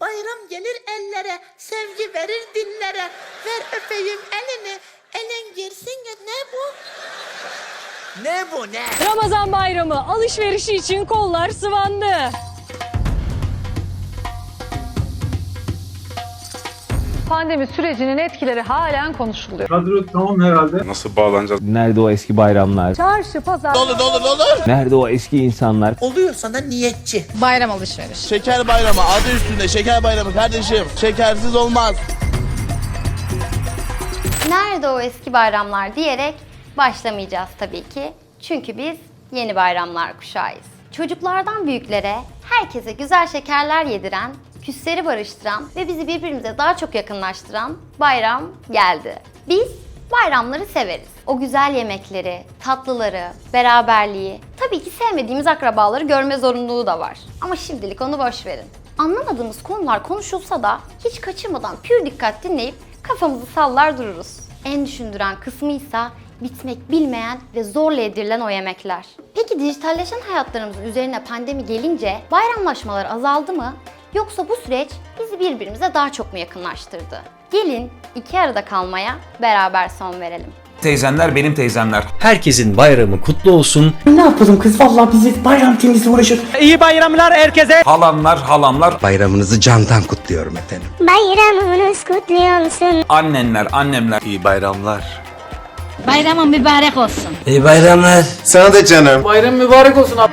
Bayram gelir ellere, sevgi verir dillere. Ver öpeyim elini, elin girsin ya ne bu? Ne bu ne? Ramazan bayramı alışverişi için kollar sıvandı. Pandemi sürecinin etkileri halen konuşuluyor. Kadro tamam herhalde. Nasıl bağlanacağız? Nerede o eski bayramlar? Çarşı, pazar... Dolu dolu dolu. Nerede o eski insanlar? Oluyor sana niyetçi. Bayram alışveriş. Şeker bayramı adı üstünde şeker bayramı kardeşim. Şekersiz olmaz. Nerede o eski bayramlar diyerek başlamayacağız tabii ki. Çünkü biz yeni bayramlar kuşağıyız. Çocuklardan büyüklere herkese güzel şekerler yediren, küsleri barıştıran ve bizi birbirimize daha çok yakınlaştıran bayram geldi. Biz bayramları severiz. O güzel yemekleri, tatlıları, beraberliği, tabii ki sevmediğimiz akrabaları görme zorunluluğu da var. Ama şimdilik onu boş verin. Anlamadığımız konular konuşulsa da hiç kaçırmadan pür dikkat dinleyip kafamızı sallar dururuz. En düşündüren kısmı ise bitmek bilmeyen ve zorla yedirilen o yemekler. Peki dijitalleşen hayatlarımızın üzerine pandemi gelince bayramlaşmalar azaldı mı? Yoksa bu süreç bizi birbirimize daha çok mu yakınlaştırdı? Gelin iki arada kalmaya beraber son verelim. Teyzemler benim teyzemler. Herkesin bayramı kutlu olsun. Ne yapalım kız vallahi bizi bayram temizliği uğraşır. İyi bayramlar herkese. Halamlar, halamlar, Bayramınızı candan kutluyorum efendim. Bayramınız kutlu olsun. annenler, annemler. İyi bayramlar. Bayramın mübarek olsun. İyi bayramlar. Sana da canım. Bayram mübarek olsun abi.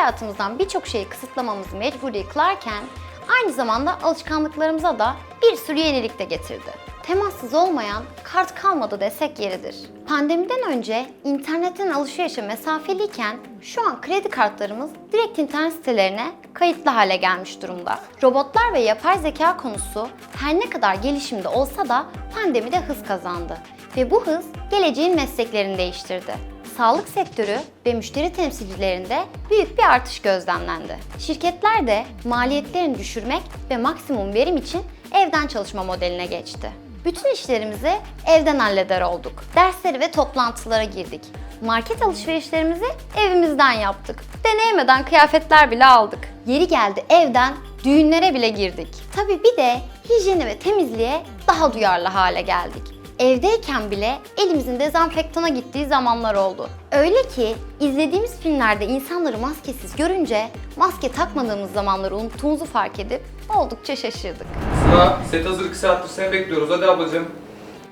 Hayatımızdan birçok şeyi kısıtlamamızı mecburi kılarken aynı zamanda alışkanlıklarımıza da bir sürü yenilik de getirdi. Temassız olmayan kart kalmadı desek yeridir. Pandemiden önce internetten alışverişe mesafeliyken şu an kredi kartlarımız direkt internet sitelerine kayıtlı hale gelmiş durumda. Robotlar ve yapay zeka konusu her ne kadar gelişimde olsa da pandemide hız kazandı. Ve bu hız geleceğin mesleklerini değiştirdi sağlık sektörü ve müşteri temsilcilerinde büyük bir artış gözlemlendi. Şirketler de maliyetlerini düşürmek ve maksimum verim için evden çalışma modeline geçti. Bütün işlerimizi evden halleder olduk. Dersleri ve toplantılara girdik. Market alışverişlerimizi evimizden yaptık. Deneyemeden kıyafetler bile aldık. Yeri geldi evden düğünlere bile girdik. Tabii bir de hijyene ve temizliğe daha duyarlı hale geldik. Evdeyken bile elimizin dezenfektana gittiği zamanlar oldu. Öyle ki izlediğimiz filmlerde insanları maskesiz görünce maske takmadığımız zamanları unuttuğumuzu fark edip oldukça şaşırdık. Sıra set hazır 2 saattir seni bekliyoruz hadi ablacığım.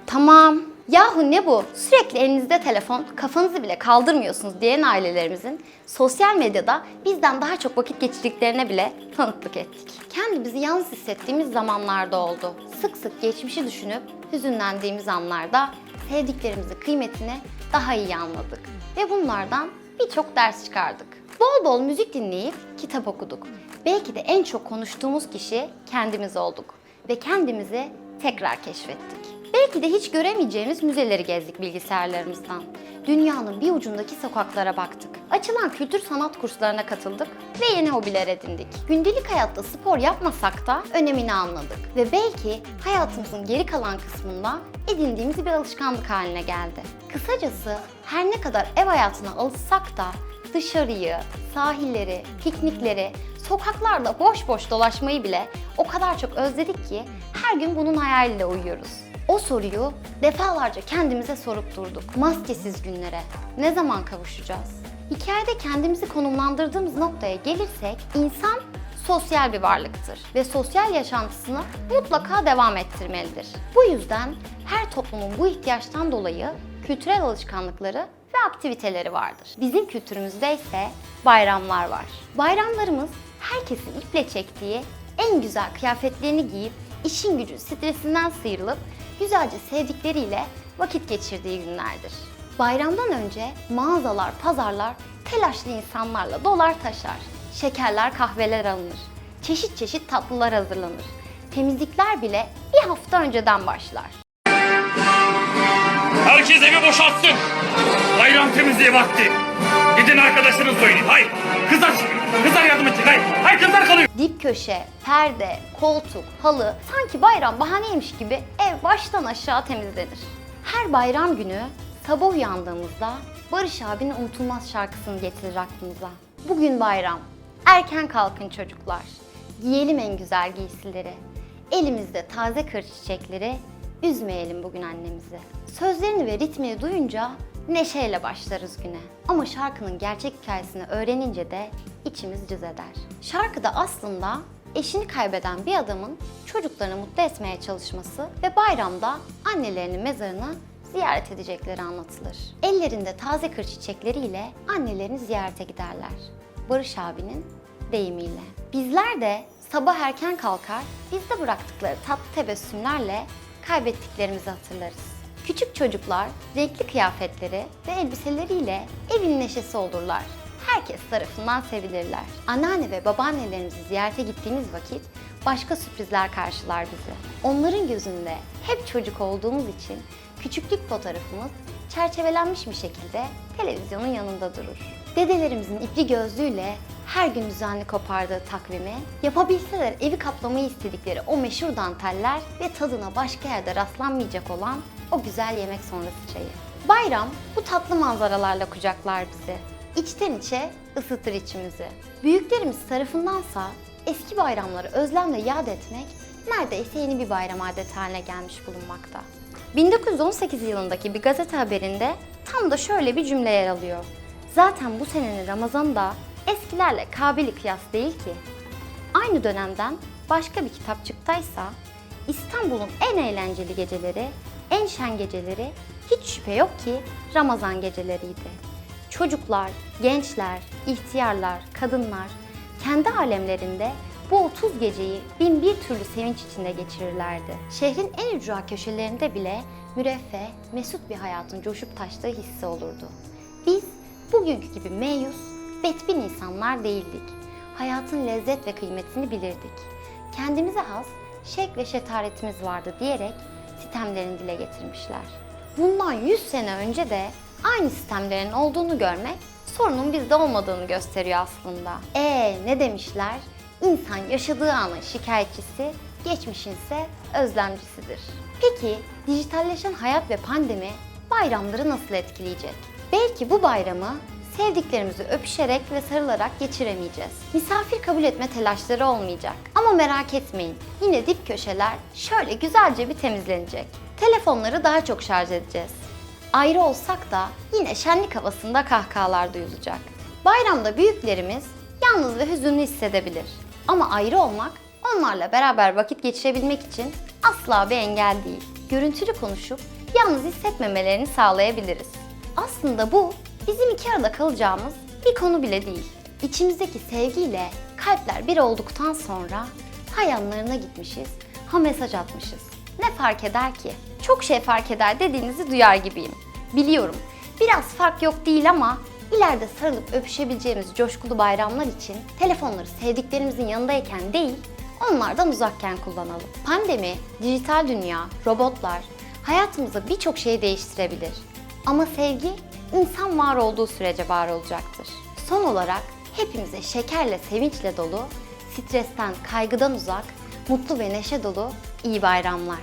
Tamam. Yahu ne bu? Sürekli elinizde telefon, kafanızı bile kaldırmıyorsunuz diyen ailelerimizin sosyal medyada bizden daha çok vakit geçirdiklerine bile tanıklık ettik. Kendimizi yalnız hissettiğimiz zamanlarda oldu. Sık sık geçmişi düşünüp hüzünlendiğimiz anlarda sevdiklerimizin kıymetini daha iyi anladık. Ve bunlardan birçok ders çıkardık. Bol bol müzik dinleyip kitap okuduk. Belki de en çok konuştuğumuz kişi kendimiz olduk ve kendimizi tekrar keşfettik. Belki de hiç göremeyeceğimiz müzeleri gezdik bilgisayarlarımızdan. Dünyanın bir ucundaki sokaklara baktık. Açılan kültür sanat kurslarına katıldık ve yeni hobiler edindik. Gündelik hayatta spor yapmasak da önemini anladık. Ve belki hayatımızın geri kalan kısmında edindiğimiz bir alışkanlık haline geldi. Kısacası her ne kadar ev hayatına alışsak da dışarıyı, sahilleri, piknikleri, sokaklarda boş boş dolaşmayı bile o kadar çok özledik ki her gün bunun hayaliyle uyuyoruz. O soruyu defalarca kendimize sorup durduk. Maskesiz günlere ne zaman kavuşacağız? Hikayede kendimizi konumlandırdığımız noktaya gelirsek insan sosyal bir varlıktır ve sosyal yaşantısını mutlaka devam ettirmelidir. Bu yüzden her toplumun bu ihtiyaçtan dolayı kültürel alışkanlıkları ve aktiviteleri vardır. Bizim kültürümüzde ise bayramlar var. Bayramlarımız herkesin iple çektiği en güzel kıyafetlerini giyip işin gücün stresinden sıyrılıp güzelce sevdikleriyle vakit geçirdiği günlerdir. Bayramdan önce mağazalar, pazarlar telaşlı insanlarla dolar taşar. Şekerler, kahveler alınır. Çeşit çeşit tatlılar hazırlanır. Temizlikler bile bir hafta önceden başlar. Herkes evi boşaltsın. Bayram temizliği vakti. Gidin arkadaşınızla oynayın. Hayır. Kızlar köşe, perde, koltuk, halı sanki bayram bahaneymiş gibi ev baştan aşağı temizlenir. Her bayram günü sabah uyandığımızda Barış abinin unutulmaz şarkısını getirir aklımıza. Bugün bayram. Erken kalkın çocuklar. Giyelim en güzel giysileri. Elimizde taze kır çiçekleri. Üzmeyelim bugün annemizi. Sözlerini ve ritmini duyunca neşeyle başlarız güne. Ama şarkının gerçek hikayesini öğrenince de içimiz cız eder. Şarkıda aslında eşini kaybeden bir adamın çocuklarını mutlu etmeye çalışması ve bayramda annelerinin mezarını ziyaret edecekleri anlatılır. Ellerinde taze kır çiçekleriyle annelerini ziyarete giderler. Barış abinin deyimiyle. Bizler de sabah erken kalkar, bizde bıraktıkları tatlı tebessümlerle kaybettiklerimizi hatırlarız. Küçük çocuklar renkli kıyafetleri ve elbiseleriyle evin neşesi olurlar. Herkes tarafından sevilirler. Anneanne ve babaannelerimizi ziyarete gittiğimiz vakit başka sürprizler karşılar bizi. Onların gözünde hep çocuk olduğumuz için küçüklük fotoğrafımız çerçevelenmiş bir şekilde televizyonun yanında durur. Dedelerimizin ipli gözlüğüyle her gün düzenli kopardığı takvimi, yapabilseler evi kaplamayı istedikleri o meşhur danteller ve tadına başka yerde rastlanmayacak olan o güzel yemek sonrası çayı. Bayram bu tatlı manzaralarla kucaklar bizi. İçten içe ısıtır içimizi. Büyüklerimiz tarafındansa eski bayramları özlemle yad etmek neredeyse yeni bir bayram adeti haline gelmiş bulunmakta. 1918 yılındaki bir gazete haberinde tam da şöyle bir cümle yer alıyor. Zaten bu senenin Ramazanı da eskilerle kabili kıyas değil ki. Aynı dönemden başka bir kitapçıktaysa İstanbul'un en eğlenceli geceleri, en şen geceleri hiç şüphe yok ki Ramazan geceleriydi. Çocuklar, gençler, ihtiyarlar, kadınlar kendi alemlerinde bu 30 geceyi bin bir türlü sevinç içinde geçirirlerdi. Şehrin en ücra köşelerinde bile müreffeh, mesut bir hayatın coşup taştığı hissi olurdu. Biz bugünkü gibi meyus, betbin insanlar değildik. Hayatın lezzet ve kıymetini bilirdik. Kendimize has şek ve şetaretimiz vardı diyerek sistemlerini dile getirmişler. Bundan 100 sene önce de aynı sistemlerin olduğunu görmek sorunun bizde olmadığını gösteriyor aslında. Ee ne demişler? İnsan yaşadığı anın şikayetçisi, geçmişin ise özlemcisidir. Peki dijitalleşen hayat ve pandemi bayramları nasıl etkileyecek? Belki bu bayramı sevdiklerimizi öpüşerek ve sarılarak geçiremeyeceğiz. Misafir kabul etme telaşları olmayacak. Ama merak etmeyin, yine dip köşeler şöyle güzelce bir temizlenecek. Telefonları daha çok şarj edeceğiz. Ayrı olsak da yine şenlik havasında kahkahalar duyulacak. Bayramda büyüklerimiz yalnız ve hüzünlü hissedebilir. Ama ayrı olmak onlarla beraber vakit geçirebilmek için asla bir engel değil. Görüntülü konuşup yalnız hissetmemelerini sağlayabiliriz. Aslında bu bizim iki arada kalacağımız bir konu bile değil. İçimizdeki sevgiyle kalpler bir olduktan sonra ha yanlarına gitmişiz, ha mesaj atmışız. Ne fark eder ki? Çok şey fark eder dediğinizi duyar gibiyim. Biliyorum biraz fark yok değil ama ileride sarılıp öpüşebileceğimiz coşkulu bayramlar için telefonları sevdiklerimizin yanındayken değil, onlardan uzakken kullanalım. Pandemi, dijital dünya, robotlar hayatımızda birçok şeyi değiştirebilir. Ama sevgi insan var olduğu sürece var olacaktır. Son olarak hepimize şekerle, sevinçle dolu, stresten, kaygıdan uzak, mutlu ve neşe dolu iyi bayramlar.